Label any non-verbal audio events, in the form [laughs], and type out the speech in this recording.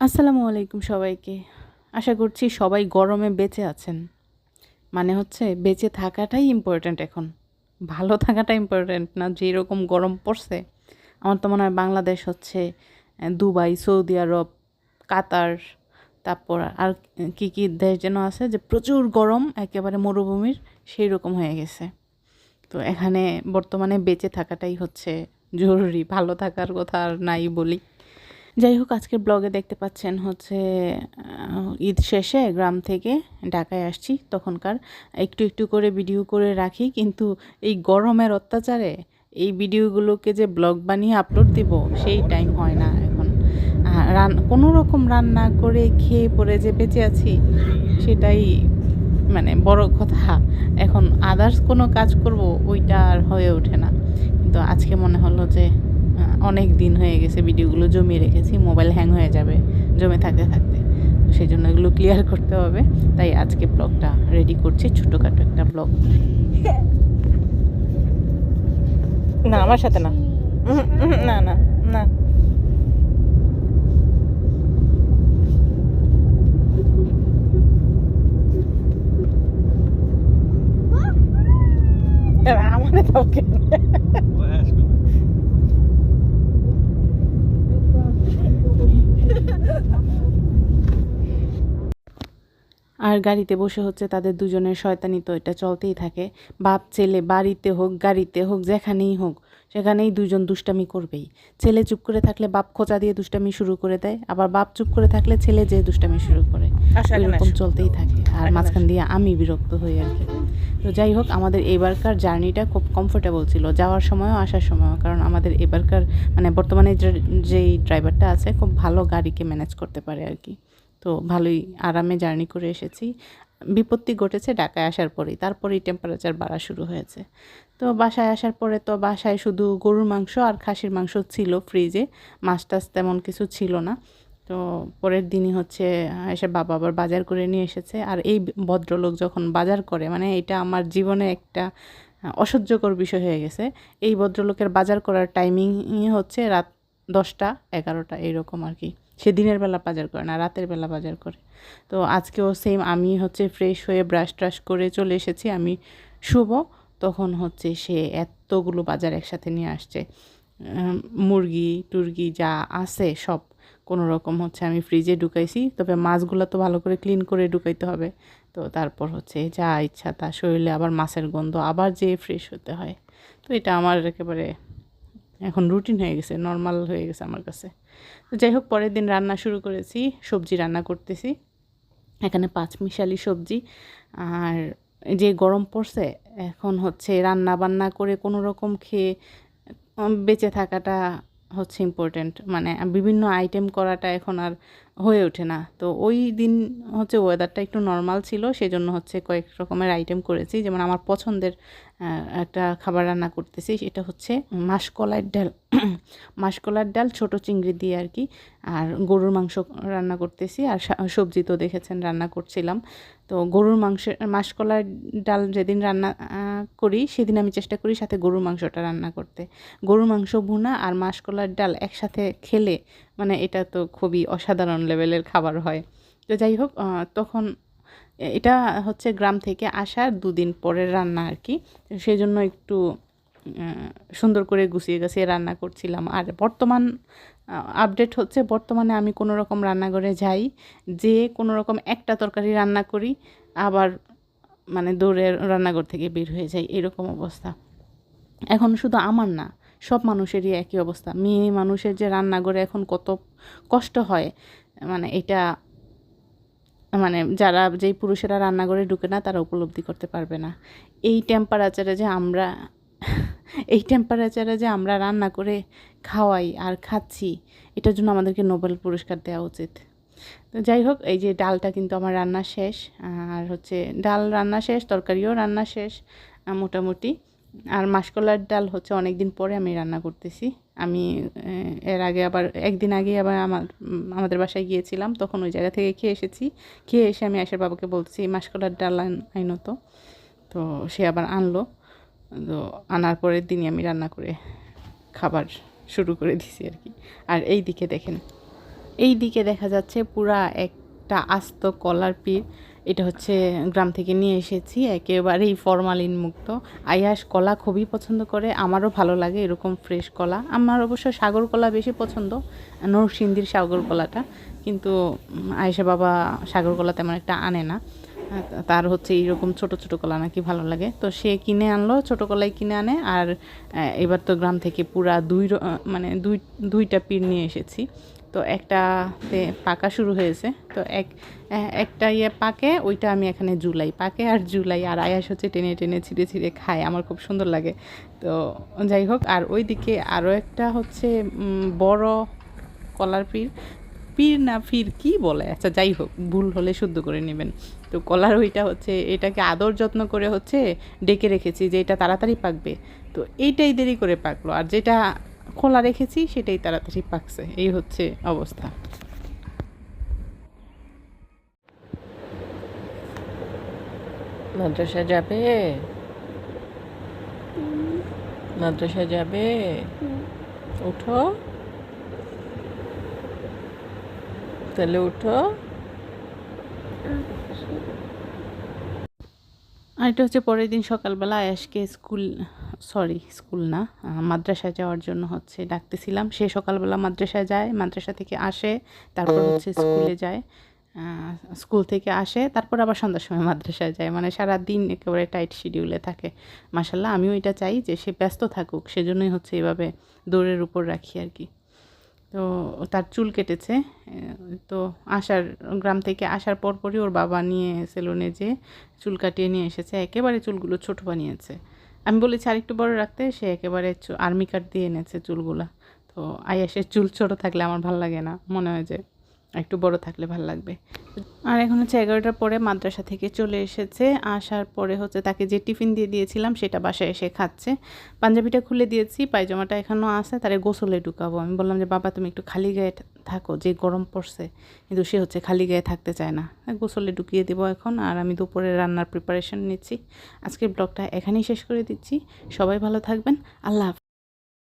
আসসালামু আলাইকুম সবাইকে। আশা করছি সবাই গরমে বেঁচে আছেন। মানে হচ্ছে বেঁচে থাকাটাই ইম্পর্ট্যান্ট এখন। ভালো থাকাটা ইম্পর্ট্যান্ট না যেরকম গরম পড়ছে। আমার তো মনে হয় বাংলাদেশ হচ্ছে দুবাই, সৌদি আরব, কাতার, তারপর আর কি কি দেশ যেন আছে যে প্রচুর গরম, একেবারে মরুভূমির সেই রকম হয়ে গেছে। তো এখানে বর্তমানে বেঁচে থাকাটাই হচ্ছে জরুরি। ভালো থাকার কথা আর নাই বলি। যাই হোক, আজকের ব্লগে দেখতে পাচ্ছেন হচ্ছে ঈদ শেষে গ্রাম থেকে ঢাকায় আসছি। তখনকার একটু একটু করে ভিডিও করে রাখি, কিন্তু এই গরমের অত্যাচারে এই ভিডিওগুলোকে যে ব্লগ বানিয়ে আপলোড দিব, সেই টাইম হয় না এখন। রান, কোনো রকম রান্না করে খেয়ে পরে যে বেঁচে আছি, সেটাই মানে বড় কথা। এখন আদার্স কোনো কাজ করব, ওইটা আর হয়ে ওঠে না। কিন্তু আজকে মনে হলো যে অনেক দিন হয়ে গেছে ভিডিওগুলো জমিয়ে রেখেছি, মোবাইল হ্যাং হয়ে যাবে, জমে থাকতে থাকতে। সেই জন্য এগুলো ক্লিয়ার [laughs] করতে হবে। তাই আজকে ব্লগটা রেডি করছি, ছোটোখাটো একটা ব্লগ না, আমার সাথে না। না না না। আমারে দাও কেন? আর গাড়িতে বসে হচ্ছে তাদের দুজনের শয়তানি তো এটা চলতেই থাকে। বাপ ছেলে বাড়িতে হোক গাড়িতে হোক যেখানেই হোক সেখানেই দুজন দুষ্টামি করবেই। ছেলে চুপ করে থাকলে বাপ খোঁচা দিয়ে দুষ্টামি শুরু করে দেয় আবার বাপ চুপ করে থাকলে ছেলে যে দুষ্টামি শুরু করে। এরকম চলতেই থাকে। আর মাঝখান দিয়ে আমি বিরক্ত হই আর কি। তো যাই হোক, আমাদের এবারকার জার্নিটা খুব কমফোর্টেবল ছিল। যাওয়ার সময়ও, আসার সময়ও, কারণ আমাদের এবারকার মানে বর্তমানে যেই ড্রাইভারটা আছে, খুব ভালো গাড়িকে ম্যানেজ করতে পারে আর কি। তো ভালোই আরামে জার্নি করে এসেছি। বিপত্তি ঘটেছে ঢাকায় আসার পরেই। তারপরেই টেম্পারেচার বাড়া শুরু হয়েছে। তো বাসায় আসার পরে তো বাসায় শুধু গরুর মাংস আর খাসির মাংস ছিল ফ্রিজে মাছ টাছ তেমন কিছু ছিল না। তো পরের দিনই হচ্ছে এসে বাবা আবার বাজার করে নিয়ে এসেছে। আর এই ভদ্রলোক যখন বাজার করে মানে এটা আমার জীবনে একটা অসহ্যকর বিষয় হয়ে গেছে। এই ভদ্রলোকের বাজার করার টাইমিং হচ্ছে রাত দশটা, এগারোটা, এইরকম আর কি। সে দিনের বেলা বাজার করে না, রাতের বেলা বাজার করে। তো আজকেও সেম আমি হচ্ছে ফ্রেশ হয়ে ব্রাশ ট্রাশ করে চলে এসেছি, আমি শুভ তখন হচ্ছে সে এতগুলো বাজার একসাথে নিয়ে আসছে। মুরগি, টুরগি যা আছে সব কোনো রকম হচ্ছে আমি ফ্রিজে ঢুকাইছি। তবে মাছগুলো তো ভালো করে ক্লিন করে ঢুকাইতে হবে। তো তারপর হচ্ছে যা ইচ্ছা তা শরীরে আবার মাছের গন্ধ আবার যেয়ে ফ্রেশ হতে হয়। তো এটা আমার একেবারে এখন রুটিন হয়ে গেছে নর্মাল হয়ে গেছে আমার কাছে। তো যাই হোক, পরের দিন রান্না শুরু করেছি, সবজি রান্না করতেছি। এখানে পাঁচমিশালি সবজি। আর যে গরম পড়ছে, এখন হচ্ছে রান্না বান্না করে কোনো রকম খেয়ে বেঁচে থাকাটা হচ্ছে ইম্পর্ট্যান্ট মানে বিভিন্ন আইটেম করাটা এখন আর হয়ে ওঠে না। তো ওই দিন হচ্ছে ওয়েদারটা একটু নর্মাল ছিল, সেজন্য হচ্ছে কয়েক রকমের আইটেম করেছি। যেমন আমার পছন্দের একটা খাবার রান্না করতেছি, সেটা হচ্ছে মাসকলার ডাল। [clears throat] মাসকলার ডাল ছোট চিংড়ি দিয়ে আর কি, আর গরুর মাংস রান্না করতেছি, আর সবজি তো দেখেছেন রান্না করছিলাম। তো গরুর মাংস মাসকলার ডাল যেদিন রান্না করি, সেদিন আমি চেষ্টা করি সাথে গরুর মাংসটা রান্না করতে। গরুর মাংস, ভুনা আর মাসকলার ডাল একসাথে খেলে মানে এটা তো খুবই অসাধারণ লেভেলের খাবার হয়। তো যাই হোক তখন এটা হচ্ছে গ্রাম থেকে আসার দুদিন পরের রান্না আর কি। সেই জন্য একটু সুন্দর করে গুছিয়ে গাছিয়ে রান্না করছিলাম। আর বর্তমান আপডেট হচ্ছে বর্তমানে আমি কোনো রকম রান্নাঘরে যাই, যে কোনো রকম একটা তরকারি রান্না করি, আবার মানে দৌড়ে রান্নাঘর থেকে বের হয়ে যাই, এরকম অবস্থা। এখন শুধু আমার না, সব মানুষেরই একই অবস্থা। মেয়ে মানুষের যে রান্নাঘরে এখন কত কষ্ট হয় মানে এটা মানে যারা যেই পুরুষেরা রান্নাঘরে ঢুকে না, তারা উপলব্ধি করতে পারবে না। এই টেম্পারেচারে যে আমরা, এই টেম্পারেচারে যে আমরা রান্না করে খাওয়াই আর খাচ্ছি, এটার জন্য আমাদেরকে নোবেল পুরস্কার দেওয়া উচিত। তো যাই হোক, এই যে ডালটা কিন্তু আমার রান্না শেষ, আর হচ্ছে ডাল রান্না শেষ, তরকারিও রান্না শেষ, মোটামুটি। আর মাসকলার ডাল হচ্ছে অনেক দিন পরে আমি রান্না করতেছি। আমি এর আগে আবার, একদিন আগে আবার আমার, আমাদের বাসায় গিয়েছিলাম, তখন ওই জায়গা থেকে খেয়ে এসেছি। খেয়ে এসে আমি আশার বাবাকে বলছি, মাসকলার ডাল আইনো তো। তো সে আবার আনলো। তো আনার পরের দিনই আমি রান্না করে খাবার শুরু করে দিছি আর কি। আর এই দিকে দেখেন, এই দিকে দেখা যাচ্ছে পুরা একটা আস্ত কলার পির এটা হচ্ছে গ্রাম থেকে নিয়ে এসেছি, একেবারেই ফরমালিন মুক্ত। আয়াস কলা খুবই পছন্দ করে, আমারও ভালো লাগে এরকম ফ্রেশ কলা। আমার অবশ্য সাগর কলা বেশি পছন্দ, নরসিংদীর সাগর কলাটা, কিন্তু আয়েশা বাবা সাগর কলা তেমন একটা আনে না। তার হচ্ছে এইরকম ছোট ছোট কলা নাকি ভালো লাগে। তো সে কিনে আনলো, ছোট কলাই কিনে আনে, আর এবার তো গ্রাম থেকে পুরা দুই মানে দুই, দুইটা পির নিয়ে এসেছি। তো একটাতে পাকা শুরু হয়েছে। তো এক, একটা ইয়ে পাকে, ওইটা আমি এখানে জুলাই পাকে আর জুলাই আর আয়াস হচ্ছে টেনে টেনে ছিঁড়ে ছিঁড়ে খায়। আমার খুব সুন্দর লাগে। তো যাই হোক, আর ওইদিকে আরও একটা হচ্ছে বড় কলার পীর। পীর না ফির কি বলে? আচ্ছা যাই হোক, ভুল হলে শুদ্ধ করে নেবেন। তো কলার ওইটা হচ্ছে, এটাকে আদর যত্ন করে হচ্ছে, ডেকে রেখেছি যে এটা তাড়াতাড়ি পাকবে। তো এইটাই দেরি করে পাকলো। আর যেটা খোলা রেখেছি, সেটাই তাড়াতাড়ি পাকছে। এই হচ্ছে অবস্থা। মাদ্রাসা যাবে? মাদ্রাসা যাবে? উঠো। তাহলে উঠো। আর এটা হচ্ছে পরের দিন সকালবেলা আয়াসকে স্কুল সরি স্কুল না মাদ্রাসায় যাওয়ার জন্য হচ্ছে ডাকতেছিলাম। সে সকালবেলা মাদ্রাসায় যায়, মাদ্রাসা থেকে আসে, তারপর হচ্ছে স্কুলে যায় স্কুল থেকে আসে, তারপর আবার সন্ধ্যার সময় মাদ্রাসায় যায়। মানে সারা দিন একেবারে টাইট শিডিউলে থাকে। মাসাল্লাহ আমিও এটা চাই যে সে ব্যস্ত থাকুক, সেজন্যই হচ্ছে এভাবে দৌড়ের উপর রাখি আর কি। তো তার চুল কেটেছে, তো আসার, গ্রাম থেকে আসার পরপরই ওর বাবা নিয়ে সেলুনে যে চুল কাটিয়ে নিয়ে এসেছে, একেবারে চুলগুলো ছোট বানিয়েছে। আমি বলেছি, আরেকটু বড় রাখতে? সে একেবারে আর্মি কাট দিয়ে এনেছে চুলগুলো। তো আয়াসের চুল ছোট থাকলে আমার ভালো লাগে না, মনে হয় যে একটু বড় থাকলে ভালো লাগবে। আর এখন হচ্ছে এগারোটার পরে মাদ্রাসা থেকে চলে এসেছে। আসার পরে হচ্ছে তাকে যে টিফিন দিয়ে দিয়েছিলাম সেটা বাসায় এসে খাচ্ছে। পাঞ্জাবিটা খুলে দিয়েছি, পায়জামাটা এখনও আছে, তারে গোসলে ঢুকাবো। আমি বললাম যে, বাবা, তুমি একটু খালি গায়ে থাকো, যে গরম পড়ছে। কিন্তু সে হচ্ছে খালি গায়ে থাকতে চায় না। গোসলে ঢুকিয়ে দেবো এখন, আর আমি দুপুরে রান্নার প্রিপারেশন নিচ্ছি। আজকের ব্লগটা এখানেই শেষ করে দিচ্ছি। সবাই ভালো থাকবেন। আল্লাহ।